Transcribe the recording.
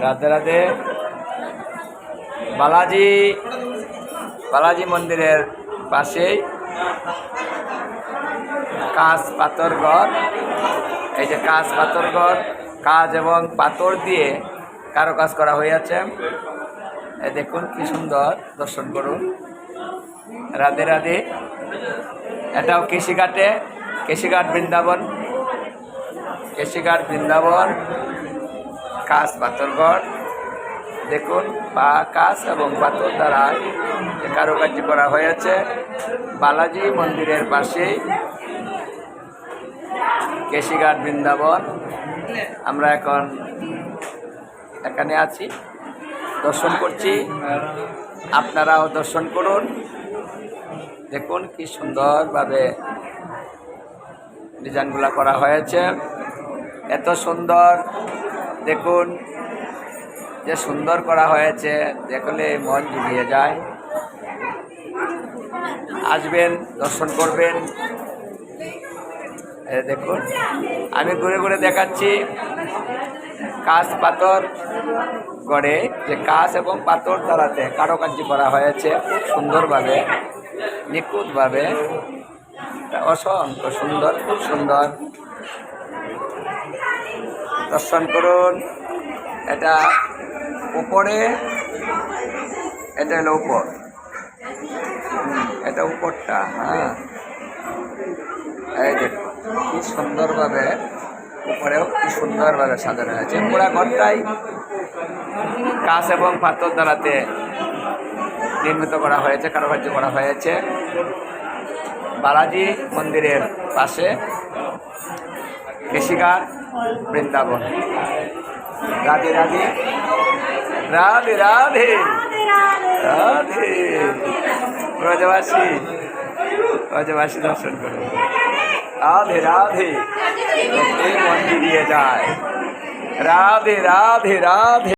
রাধে রাধে। বালাজি বালাজি মন্দিরের পাশেই। কাঁচ পাথর ঘর। এই যে কাঁচ পাথর ঘর কাজ এবং পাথর দিয়ে কারও কাজ করা এই দেখুন কি সুন্দর দর্শন করুন। রাধে রাধে। এটাও কৃষিঘাটে কৃষিঘাট বৃন্দাবন। কৃষিঘাট বৃন্দাবন। কাঁচ পাথরঘর দেখুন বা কাঁচ এবং পাথর দ্বারা কারুকার্য করা হয়েছে। বালাজি মন্দিরের পাশেই কেশিঘাট বৃন্দাবন। আমরা এখন এখানে আছি। দর্শন করছি। আপনারাও দর্শন করুন। দেখুন কি সুন্দরভাবে ডিজাইনগুলো করা হয়েছে। এত সুন্দর দেখুন, যে সুন্দর করা হয়েছে, দেখলে মন জুড়িয়ে যায়। আসবেন, দর্শন করবেন। দেখুন, আমি ঘুরে ঘুরে দেখাচ্ছি কাঁচ পাথর গড়ে, যে কাঁচ এবং পাথর দ্বারাতে কারুকার্য করা হয়েছে খুব সুন্দরভাবে, নিখুঁতভাবে। অসংখ্য সুন্দর, খুব সুন্দর। দর্শন করুন। এটা উপরে, এটা হলো উপর। এটা উপরটা হ্যাঁ। এই দেখুন, কি সুন্দরভাবে উপরেও কি সুন্দরভাবে সাজানো হয়েছে। পুরা ঘরটাই কাঁচ এবং পাথর দ্বারাতে নির্মিত করা হয়েছে, কারুকার্য করা হয়েছে। বালাজি মন্দিরের পাশে। কেশিঘাট বৃন্দাবন রাধে রাধে রাধে রাধে রাধে ব্রজবাসী ব্রজবাসী দর্শন করুন রাধে রাধে মন্দির দিয়ে যায় রাধে রাধে রাধে